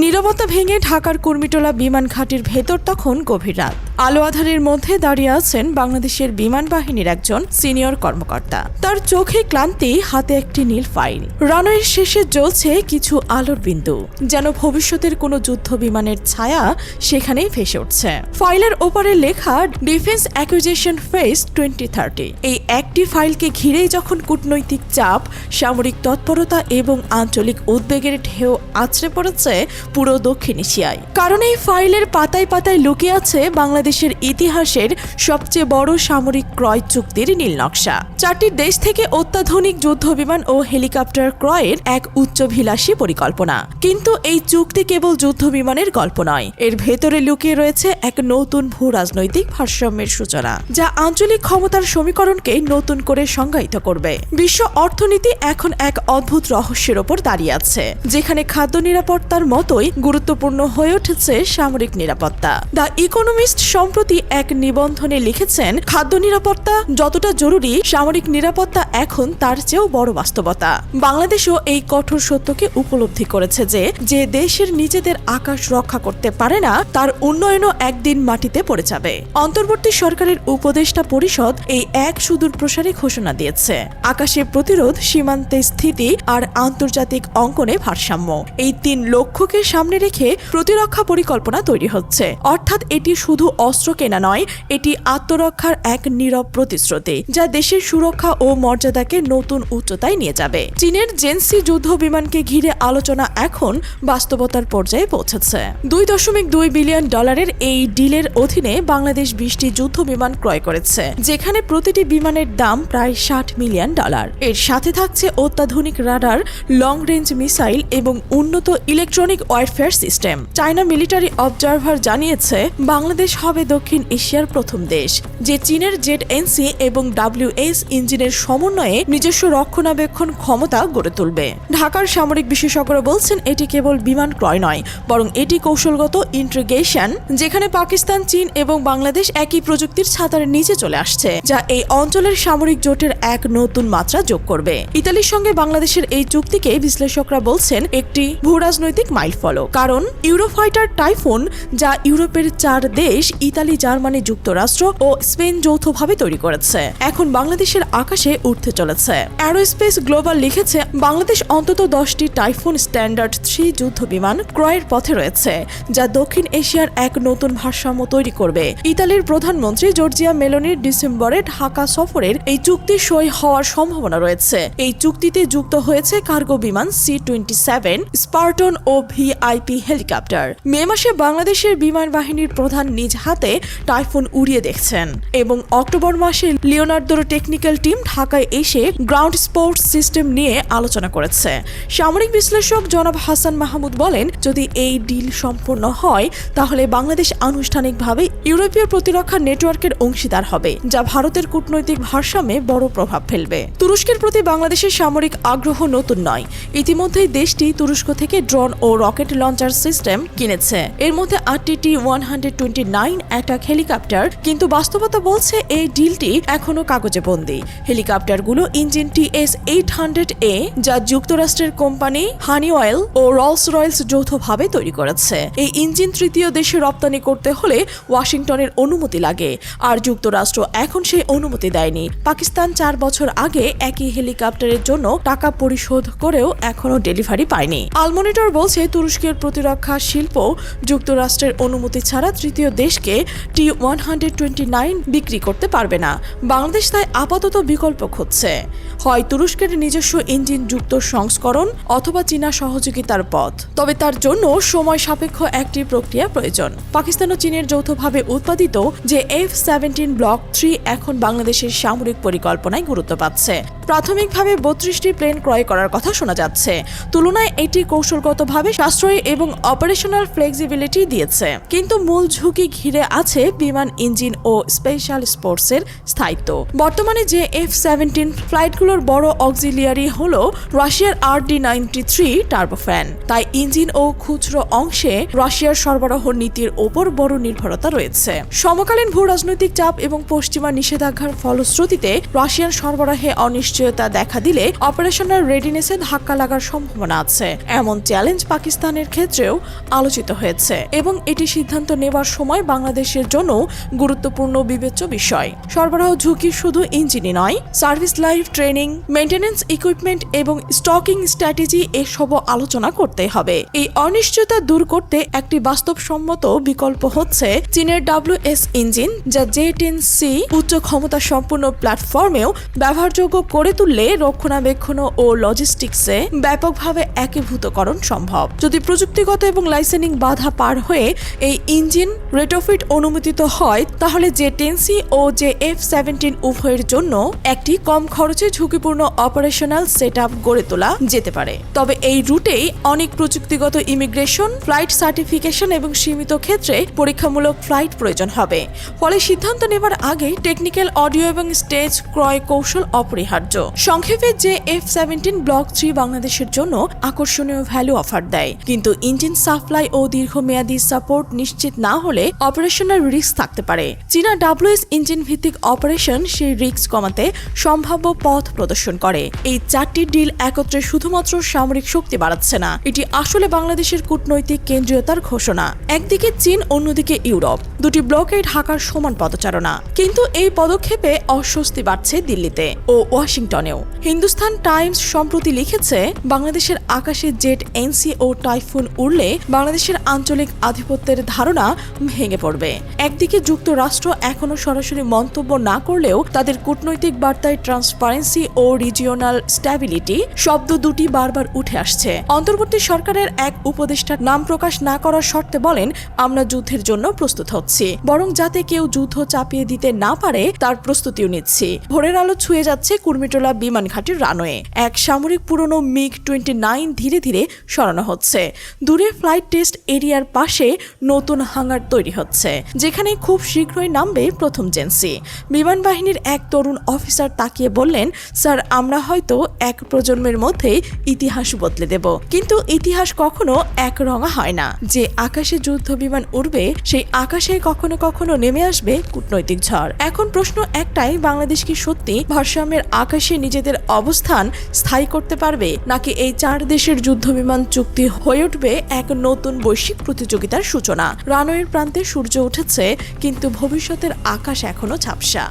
নীরবতা ভেঙে ঢাকার কুর্মিটোলা বিমান ঘাটির ভেতর তখন গভীর রাত। আলো আধারের মধ্যে দাঁড়িয়ে আছেন বাংলাদেশের বিমান বাহিনীর একজন সিনিয়র কর্মকর্তা। তার চোখে ক্লান্তি, হাতে একটি নীল ফাইল। রানওয়ের শেষে জ্বলছে কিছু আলোর বিন্দু, যেন ভবিষ্যতের কোনো যুদ্ধ বিমানের ছায়া সেখানেই ভেসে উঠছে। ফাইলের ওপারে লেখা defence acquisition phase twenty thirty এই একটি ফাইলকে ঘিরেই যখন কূটনৈতিক চাপ, সামরিক তৎপরতা এবং আঞ্চলিক উদ্বেগের ঢেউ আছড়ে পড়েছে পুরো দক্ষিণ এশিয়ায়। কারণ এই ফাইলের পাতায় পাতায় লুকিয়ে আছে বাংলাদেশের ইতিহাসের সবচেয়ে বড় সামরিক ক্রয় চুক্তির নীল নকশা। চারটি দেশ থেকে অত্যাধুনিক যুদ্ধ বিমান ও হেলিকপ্টার ক্রয়ের এক উচ্চভিলাষী পরিকল্পনা। কিন্তু এই চুক্তি কেবল যুদ্ধ বিমানের গল্প নয়, এর ভেতরে লুকিয়ে রয়েছে এক নতুন ভূ রাজনৈতিক ভারসাম্যের সূচনা, যা আঞ্চলিক ক্ষমতার সমীকরণকে নতুন করে সংজ্ঞায়িত করবে। বিশ্ব অর্থনীতি এখন এক অদ্ভুত রহস্যের ওপর দাঁড়িয়ে আছে, যেখানে খাদ্য নিরাপত্তার মতোই গুরুত্বপূর্ণ হয়ে উঠেছে সামরিক নিরাপত্তা। দ্য ইকোনমিস্ট সম্প্রতি এক নিবন্ধনে লিখেছেন, খাদ্য নিরাপত্তা যতটা জরুরি, সামরিক নিরাপত্তা এখন তার চেয়েও বড় বাস্তবতা। বাংলাদেশও এই কঠোর সত্যকে উপলব্ধি করেছে যে যে দেশের নিজেদের আকাশ রক্ষা করতে পারে না, তার উন্নয়নও একদিন মাটিতে পড়ে যাবে। অন্তর্বর্তী সরকারের উপদেষ্টা পরিষদ এই এক সুদূর প্রসারী ঘোষণা দিয়েছে। আকাশে প্রতিরোধ, সীমান্তে স্থিতি আর আন্তর্জাতিক অঙ্কনে ভারসাম্য। এই তিন লক্ষ্যকে সামনে রেখে প্রতিরক্ষা পরিকল্পনা তৈরি হচ্ছে। অর্থাৎ এটি শুধু অস্ত্র কেনা নয়, এটি আত্মরক্ষার এক নীরব প্রতিশ্রুতি, যা দেশের সুরক্ষা ও মর্যাদাকে নতুন উচ্চতায় নিয়ে যাবে। চীনের জেন্সি যুদ্ধ বিমানকে ঘিরে আলোচনা এখন বাস্তবতার পর্যায়ে পৌঁছেছে। দুই দশমিক দুই বিলিয়ন ডলারের এই ডিলের অধীনে বাংলাদেশ বিশটি যুদ্ধ বিমান ক্রয় করেছে, যেখানে প্রতিটি বিমানের দাম প্রায় ষাট মিলিয়ন ডলার। এর সাথে থাকছে অত্যাধুনিক রাডার লং রেঞ্জ মিসাইল এবং উন্নত electronic warfare system. China military observer জানিয়েছে, বাংলাদেশ হবে দক্ষিণ এশিয়ার প্রথম দেশ, যে চীনের জেড এনসি এবং ডাব্লিউএস ইঞ্জিনের সমন্বয়ে নিজস্ব রক্ষণাবেক্ষণ ক্ষমতা গড়ে তুলবে। ঢাকার সামরিক বিশেষজ্ঞরা বলছেন, এটি কেবল বিমান ক্রয় নয়, বরং এটি কৌশলগত ইন্ট্রিগেশন, যেখানে পাকিস্তান, চীন এবং বাংলাদেশ একই প্রযুক্তির ছাতার নিচে চলে আসছে, যা এই অঞ্চলের সামরিক জোটের এক নতুন মাত্রা যোগ করবে। ইতালির সঙ্গে বাংলাদেশের এই চুক্তিকে বিশ্লেষকরা বলছেন, একটি ভূরাজনৈতিক মাইলফলক, কারণ ইউরোফাইটার টাইফুন, যা ইউরোপের চার দেশ ইতালি, জার্মানি যুক্তরাষ্ট্র ও স্পেন যৌথভাবে তৈরি করেছে। এখন বাংলাদেশের আকাশে উঠতে চলেছে। অ্যারোস্পেস গ্লোবাল লিখেছে, বাংলাদেশ অন্তত দশটি টাইফুন স্ট্যান্ডার্ড থ্রি যুদ্ধ বিমান ক্রয়ের পথে রয়েছে, যা দক্ষিণ এশিয়ার এক নতুন ভারসাম্য তৈরি করবে। ইতালির প্রধানমন্ত্রী জর্জিয়া মেলোনির ডিসেম্বরে ঢাকা সফরের এই চুক্তি সই হওয়ার সম্ভাবনা রয়েছে। এই চুক্তিতে যুক্ত হয়েছে কার্গো বিমান সি টোয়েন্টি সেভেন স্পার্টন ও ভিআইপি হেলিকপ্টার। মে মাসে বাংলাদেশের বিমান বাহিনীর প্রধান নিজ হাতে টাইফুন উড়িয়ে দেখছেন এবং অক্টোবর মাসে লিওনার্দোর টেকনিক্যাল টিম ঢাকায় এসে গ্রাউন্ড স্পোর্টস সিস্টেম নিয়ে আলোচনা করেছে। সামরিক বিশ্লেষক জনাব হাসান মাহমুদ বলেন, যদি এই ডিল সম্পূর্ণ হয়, তাহলে বাংলাদেশ আনুষ্ঠানিকভাবে ইউরোপীয় প্রতিরক্ষা নেটওয়ার্কের অংশীদার হবে, যা ভারতের কূটনৈতিক ভারসাম্যে বড় প্রভাব ফেলবে। তুরস্কের প্রতি বাংলাদেশের সামরিক আগ্রহ নতুন নয়। ইতিমধ্যেই দেশটি তুরস্ক থেকে ড্রোন ও রকেট লঞ্চার সিস্টেম কিনেছে। এর মধ্যে আটটি T one hundred twenty nine attack helicopter কিন্তু বাস্তবতা বলছে এই ডিলটি এখনও কাগজে বন্দী। হেলিকপ্টারগুলো engine T S eight hundred A যা যুক্তরাষ্ট্রের কোম্পানি হানি অয়েল ও রলস রয়েলস যৌথভাবে তৈরি করেছে। এই ইঞ্জিন তৃতীয় দেশে রপ্তানি করতে হলে ওয়াশিংটনের অনুমতি লাগে, আর যুক্তরাষ্ট্র এখন সেই অনুমতি দেয়নি। পাকিস্তান চার বছর আগে একই হেলিকপ্টারের জন্য টাকা পরিশোধ করেও এখনও ডেলিভারি পায়নি। আলমনিটর বলছে তুরস্কের প্রতিরক্ষা শিল্প যুক্তরাষ্ট্রের অনুমতি ছাড়া তৃতীয় দেশকে T one hundred twenty nine বিক্রি করতে পারবে না। বাংলাদেশ তাই আপাতত বিকল্প খুঁজছে। হয় তুরস্কের নিজস্ব ইঞ্জিন যুক্ত সংস্করণ অথবা চীনা সহযোগিতার পথ। তবে তার জন্য সময় সাপেক্ষ একটি প্রক্রিয়া প্রয়োজন। পাকিস্তান ও চীনের যৌথভাবে উৎপাদিত যে এফ সেভেন্টিন ব্লক থ্রি এখন বাংলাদেশের সামরিক পরিকল্পনায় গুরুত্ব পাচ্ছে। প্রাথমিকভাবে বত্রিশটি প্লেন ক্রয় করার কথা শোনা যাচ্ছে। তুলনায় এটি কৌশলগতভাবে সাশ্রয়ী এবং অপারেশনাল ফ্লেক্সিবিলিটি দিয়েছে। কিন্তু মূল ঝুঁকি ঘিরে আছে বিমান ইঞ্জিন ও স্পেশাল স্পোর্টসের স্থায়িত্ব। বর্তমানে যে এফ সেভেন্টিন ফ্লাইটগুলোর বড় অক্সিলিয়ারি হল রাশিয়ার R D ninety three turbofan. তাই ইঞ্জিন ও খুচরো অংশে রাশিয়ার সরবরাহ নীতির ওপর বড় নির্ভরতা রয়েছে। সমকালীন ভূ রাজনৈতিক চাপ এবং পশ্চিমা নিষেধাজ্ঞার ফলশ্রুতিতে রাশিয়ান সরবরাহে অনিশ্চয়তা দেখা দিলে অপারেশনাল রেডিনেসে ধাক্কা লাগার সম্ভাবনা আছে। এমন চ্যালেঞ্জ পাকিস্তানের ক্ষেত্রেও আলোচিত হয়েছে এবং এটি সিদ্ধান্ত নেওয়ার সময় বাংলাদেশের জন্য গুরুত্বপূর্ণ বিবেচ্য বিষয়। সরবরাহ ঝুঁকি শুধু ইঞ্জিনই নয়, service life, training maintenance equipment এবং স্টকিং স্ট্র্যাটেজি এসবও আলোচনা করতে হবে। এই অনিশ্চয়তা দূর করতে একটি বাস্তবসম্মত বিকল্প হচ্ছে চীনের ডাব্লিউএস ইঞ্জিন, যা জে টেন সি উচ্চ ক্ষমতা সম্পূর্ণ প্ল্যাটফর্মেও ব্যবহারযোগ্য করে তুললে রক্ষণাবেক্ষণ ও লজিস্টিক্সে ব্যাপকভাবে একীভূতকরণ সম্ভব। যদি প্রযুক্তিগত এবং লাইসেনিং বাধা পার হয়ে এই ইঞ্জিন রেটোফিট অনুমোদিত হয়, তাহলে জে টেনসি ও জে এফ সেভেন্টিন উভয়ের জন্য একটি কম খরচে ঝুঁকিপূর্ণ অপারেশনাল সেট গড়ে তোলা যেতে পারে। তবে এই রুটেই অনেক প্রযুক্তিগত ইমিগ্রেশন, ফ্লাইট সার্টিফিকেশন এবং সীমিত ক্ষেত্রে পরীক্ষামূলক ফ্লাইট প্রয়োজন হবে। ফলে সিদ্ধান্ত নেবার আগে টেকনিক্যাল অডিও এবং স্টেজ ক্রয় কৌশল অপরিহার্য। সংক্ষেপে, যে এফ সেভেন্টিন ব্লক থ্রি বাংলাদেশের জন্য আকর্ষণীয় ভ্যালু অফার দেয়। কিন্তু ইঞ্জিন সাপ্লাই ও দীর্ঘমেয়াদী সাপোর্ট নিশ্চিত না হলে অপারেশনাল রিস্ক থাকতে পারে। চীনা ডাব্লিউএস ইঞ্জিন ভিত্তিক অপারেশন সেই রিস্ক কমাতে সম্ভাব্য পথ প্রদর্শন করে। এই চারটি ডিল একত্রে শুধুমাত্র সামরিক শক্তি বাড়াচ্ছে না, এটি আসলে বাংলাদেশের কূটনৈতিক কেন্দ্রীয়তার ঘোষণা। একদিকে চীন, অন্যদিকে ইউরোপ। দুটি ব্লকে ঢাকার সমান পদচারণা। কিন্তু এই পদক্ষেপে অস্বস্তি বাড়ছে দিল্লিতে ও ওয়াশিংটনেও। হিন্দুস্তান টাইমস সম্প্রতি লিখেছে, বাংলাদেশের আকাশে জেট, এনসি ও টাইফুন উড়লে বাংলাদেশের আঞ্চলিক আধিপত্যের ধারণা ভেঙে পড়বে। একদিকে যুক্তরাষ্ট্র এখনও সরাসরি মন্তব্য না করলেও তাদের কূটনৈতিক বার্তায় ট্রান্সপারেন্সি ও রিজিওনাল স্ট্যাবিলিটি শব্দ দুটি বারবার উঠে আসছে। অন্তর্বর্তী সরকারের এক উপদেষ্টার নাম প্রকাশ না করার শর্তে বলেন, আমরা যুদ্ধের জন্য প্রস্তুত হচ্ছি। বরং যাতে কেউ যুদ্ধ চাপিয়ে দিতে না পারে, তার প্রস্তুতিও নিচ্ছি। ভোরের আলো ছুঁয়ে যাচ্ছে কুর্মিটোলা বিমান ঘাটির রানওয়ে। এক সামরিক পুরনো মিগ টোয়েন্টি নাইন ধীরে ধীরে সরানো হচ্ছে। দূরে ফ্লাইট টেস্ট এরিয়ার পাশে নতুন হাঙ্গার তৈরি হচ্ছে। যেখানে খুব শীঘ্রই নামবে প্রথম জেন্সি। বিমান বাহিনীর এক তরুণ অফিসার তাকিয়ে বললেন, স্যার, আমরা হয়তো এক প্রজন্মের মধ্যে ইতিহাস বদলে দেব। কিন্তু ইতিহাস কখনো এক রঙা হয় না। যে আকাশে যুদ্ধ বিমান উড়বে, সেই আকাশে কখনো কখনো নেমে আসবে কূটনৈতিক ঝড়। এখন প্রশ্ন একটাই, বাংলাদেশ কি সত্যি ভারসাম্যের আকাশে নিজেদের অবস্থান স্থায়ী করতে পারবে, নাকি এই চার দেশের যুদ্ধ বিমান চুক্তি হয়ে উঠবে এক নতুন বৈশ্বিক প্রতিযোগিতার সূচনা? রানওয়ের প্রান্তে সূর্য উঠেছে কিন্তু ভবিষ্যতের আকাশ এখনও ঝাপসা।